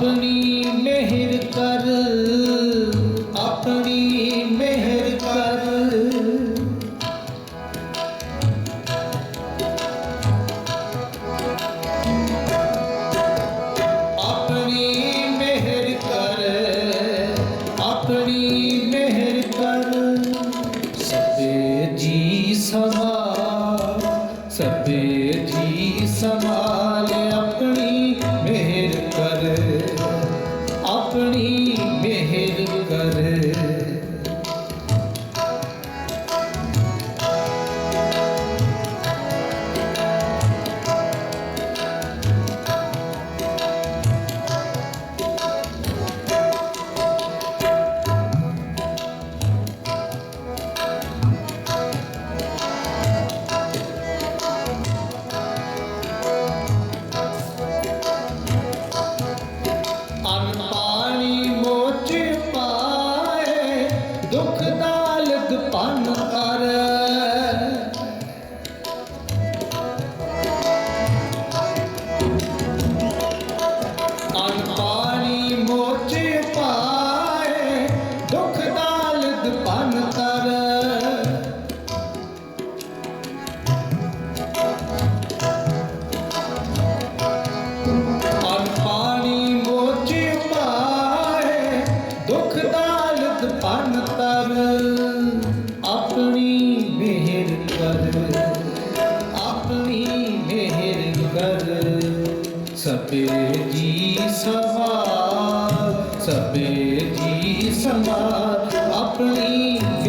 你。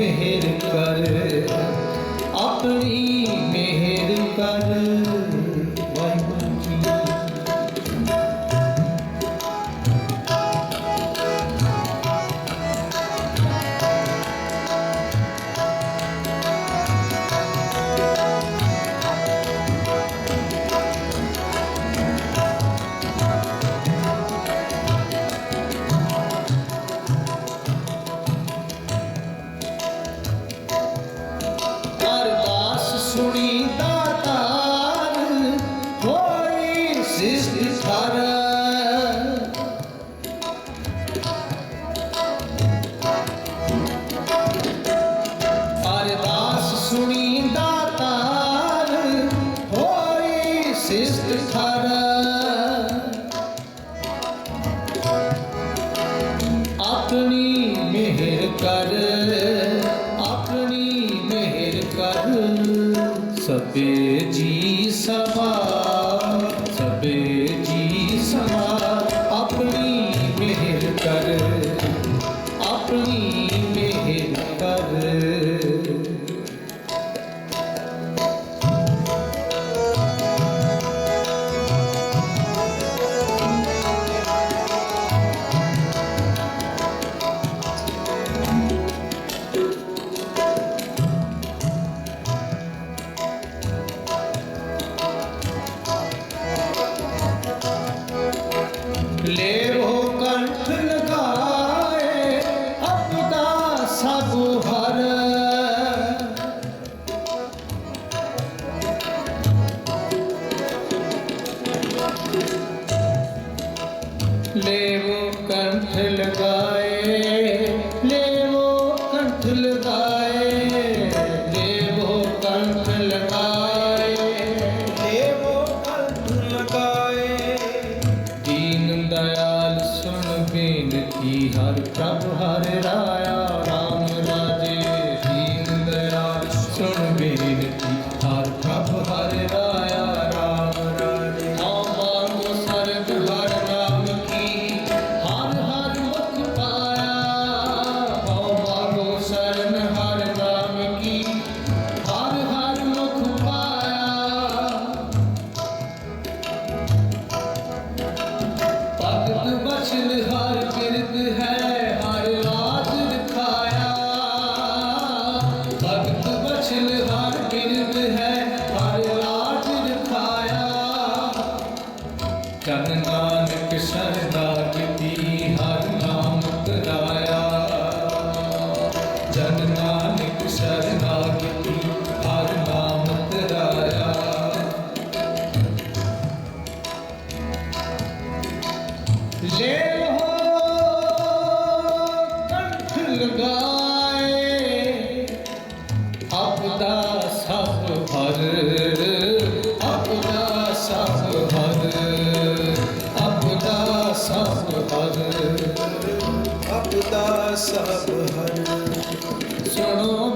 मेहर कर ਸਭੇ ਜੀ ਸਭਾ ਹਰ ਅਪਦਾ ਹਰ ਸੁਣੋ।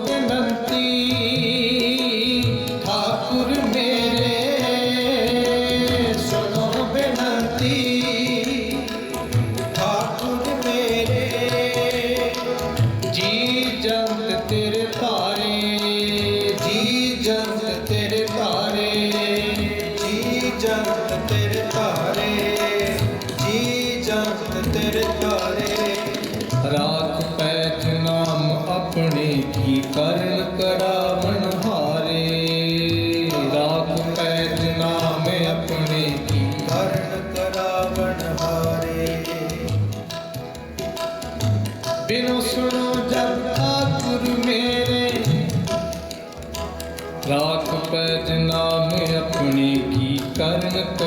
ಕಾರಣಕ್ಕ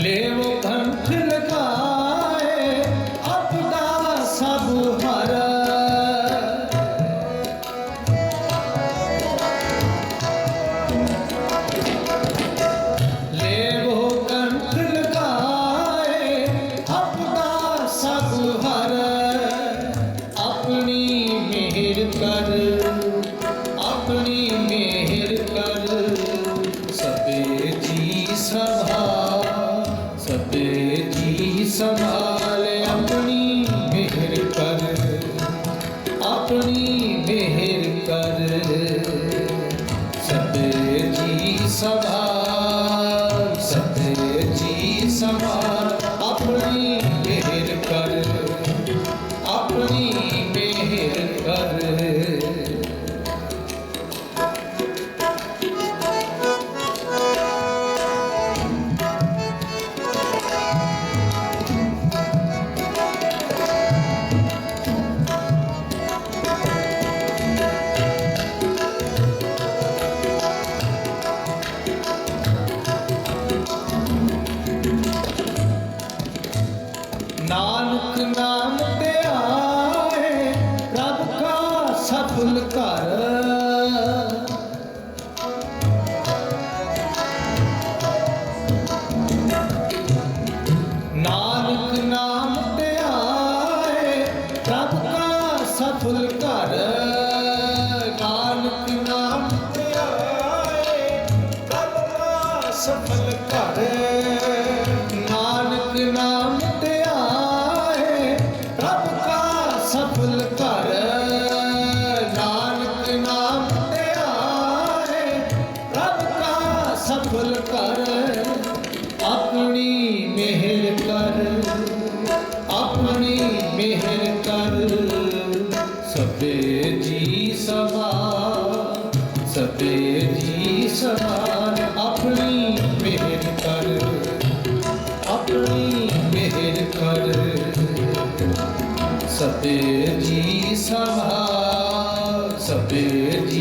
Levo tanto ਸਭਾ ਸਤੇ ਜੀ ਸਭਾ ਫੁੱਲ ਘਰ। ਨਾਨਕ ਨਾਮ ਧਿਆਏ ਪ੍ਰਭ ਸਫਲ ਘਰ। ਨਾਨਕ ਨਾਮ ਧਿਆਏ ਸਫਲ ਘਰ। ਸਭੇ ਜੀ ਸੰਭਾਲ ਸਭੇ ਜੀ